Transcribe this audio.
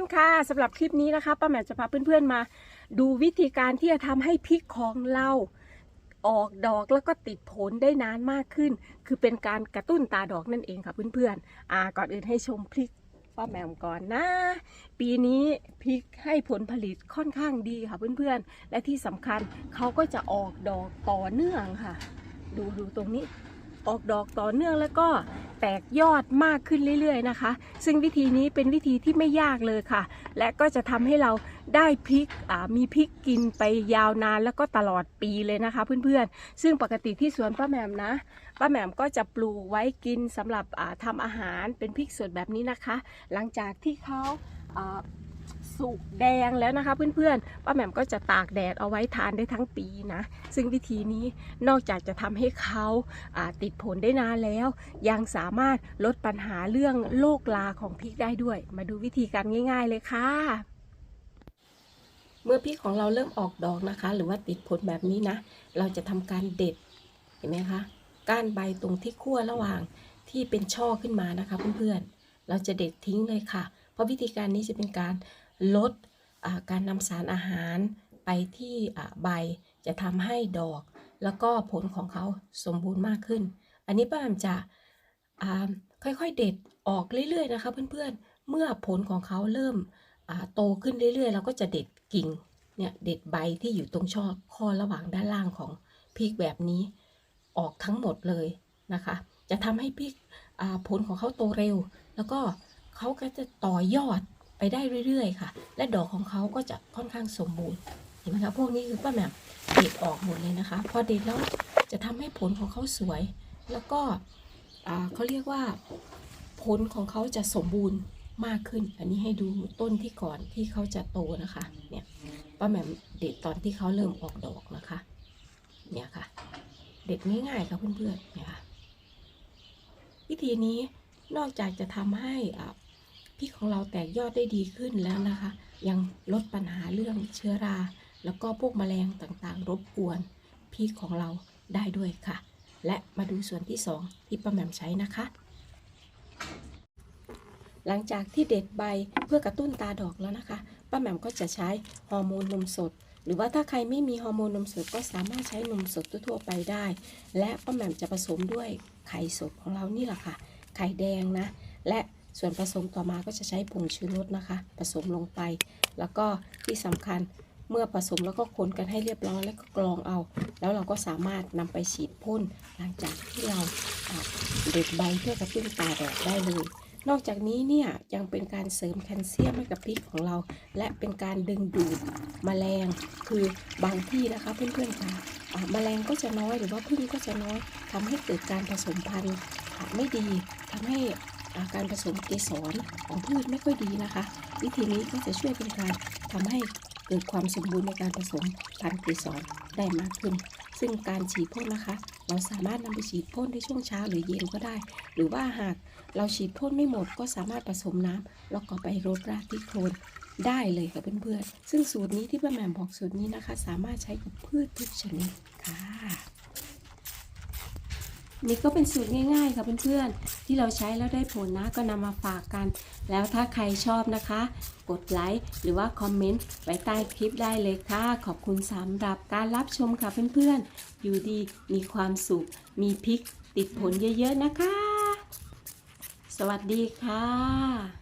อนค่ะสำหรับคลิปนี้นะคะป้าแหม่มจะพาเพื่อนๆมา ดูวิธีการที่จะทำให้พริกของเราออกดอกแล้วก็ติดผลได้นานมากขึ้น คือเป็นการกระตุ้นตาดอกนั่นเองค่ะเพื่อนๆอ่าก่อนอื่นให้ชมพริกป้าแหม่มก่อนนะ ปีนี้พริกให้ผลผลิตค่อนข้างดีค่ะเพื่อนๆ และที่สำคัญเขาก็จะออกดอกต่อเนื่องค่ะ ดูดูตรงนี้ออกดอกต่อเนื่องแล้วก็ แตกยอดมากขึ้นเรื่อยๆนะคะ ซึ่งวิธีนี้เป็นวิธีที่ไม่ยากเลยค่ะ และก็จะทำให้เราได้พริกมีพริกกินไปยาวนานแล้วก็ตลอดปีเลยนะคะเพื่อนๆ ซึ่งปกติที่สวนป้าแหม่มนะป้าแหม่มก็จะปลูกไว้กินสำหรับอ่าทำอาหารเป็นพริกสดแบบนี้นะคะ หลังจากที่เขา สุกแดงแล้วนะคะ เพื่อนๆป้าแหม่มก็จะตากแดดเอาไว้ทานได้ทั้งปีนะ ซึ่งวิธีนี้นอกจากจะทำให้เขาาติดผลได้นานแล้ว ยังสามารถลดปัญหาเรื่องโรคลาของพริกได้ด้วย มาดูวิธีการง่าย ๆ เลยค่ะ เมื่อพริกของเราเริ่มออกดอกนะคะ หรือว่าติดผลแบบนี้นะ เราจะทำการเด็ดเห็นไหมคะก้านใบตรงที่ขั้วระหว่างที่เป็นช่อขึ้นมานะคะ เพื่อนๆเราจะเด็ดทิ้งเลยค่ะ เพราะวิธีการนี้จะเป็นการ ลดการนำสารอาหารไปที่ใบจะทำให้ดอก แล้วก็ผลของเขาสมบูรณ์มากขึ้น อันนี้ป้าแอมจะค่อยๆเด็ดออกเรื่อยๆนะคะเพื่อนๆ เมื่อผลของเขาเริ่มโตขึ้นเรื่อยๆ เราก็จะเด็ดกิ่งเนี่ยเด็ดใบที่อยู่ตรงช่อข้อระหว่างด้านล่างของพริกแบบนี้ออกทั้งหมดเลยนะคะ จะทำให้พริกผลของเขาโตเร็ว แล้วก็เขาก็จะต่อยอด ไปได้เรื่อยๆค่ะ และดอกของเขาก็จะค่อนข้างสมบูรณ์เห็นไหมคะพวกนี้คือป้าแหม่มเด็ดออกหมดเลยนะคะ พอเด็ดแล้วจะทำให้ผลของเขาสวย แล้วก็เขาเรียกว่าผลของเขาจะสมบูรณ์มากขึ้น อันนี้ให้ดูต้นที่ก่อนที่เขาจะโตนะคะเนี่ยป้าแหม่มเด็ดตอนที่เขาเริ่มออกดอกนะคะเนี่ยค่ะ เด็ดง่ายๆค่ะเพื่อนๆเนี่ยค่ะวิธีนี้นอกจากจะทำให้อ่ พริกของเราแตกยอดได้ดีขึ้นแล้วนะคะ ยังลดปัญหาเรื่องเชื้อรา แล้วก็พวกแมลงต่างๆ รบกวนพริกของเราได้ด้วยค่ะ และมาดูส่วนที่ 2 ที่ป้าแหม่มใช้นะคะ หลังจากที่เด็ดใบเพื่อกระตุ้นตาดอกแล้วนะคะป้าแหม่มก็จะใช้ฮอร์โมนนมสด หรือว่าถ้าใครไม่มีฮอร์โมนนมสดก็สามารถใช้นมสดทั่วๆไปได้ และป้าแหม่มจะผสมด้วยไข่สดของเรานี่แหละค่ะ ไข่แดงนะ และ ส่วนผสมต่อมาก็จะใช้ผงชูรสนะคะ ผสมลงไป แล้วก็ที่สำคัญเมื่อผสมแล้วก็คนกันให้เรียบร้อยแล้วก็กรองเอา แล้วเราก็สามารถนำไปฉีดพ่นหลังจากที่เราเด็ดใบเพื่อกระตุ้นตาแดอกได้เลย นอกจากนี้เนี่ยยังเป็นการเสริมแคลเซียมให้กับพริกของเรา และเป็นการดึงดูดแมลง คือบางที่นะคะเพื่อนๆค่ะอ่าแมลงก็จะน้อยหรือว่าพึ่งก็จะน้อยทำให้เกิดการผสมพันธุ์ไม่ดีทำให้ การผสมเกสรของพืชไม่ค่อยดีนะคะ วิธีนี้ก็จะช่วยเป็นการทำให้เกิดความสมบูรณ์ในการผสมพันธุ์เกสรได้มากขึ้น ซึ่งการฉีดพ่นนะคะ เราสามารถนำไปฉีดพ่นในช่วงเช้าหรือเย็นก็ได้ หรือว่าหากเราฉีดพ่นไม่หมดก็สามารถผสมน้ำแล้วก็ไปรดรากที่โคลนได้เลยค่ะเพื่อนๆซึ่งสูตรนี้ที่ป้าแหม่มบอกสูตรนี้นะคะ สามารถใช้กับพืชทุกชนิดค่ะ นี่ก็เป็นสูตรง่ายๆค่ะเพื่อนๆ ที่เราใช้แล้วได้ผลนะก็นำมาฝากกัน แล้วถ้าใครชอบนะคะ กดไลค์หรือว่าคอมเมนต์ไว้ใต้คลิปได้เลยค่ะ ขอบคุณสำหรับการรับชมค่ะเพื่อนๆ อยู่ดีมีความสุข มีพริกติดผลเยอะๆนะคะ สวัสดีค่ะ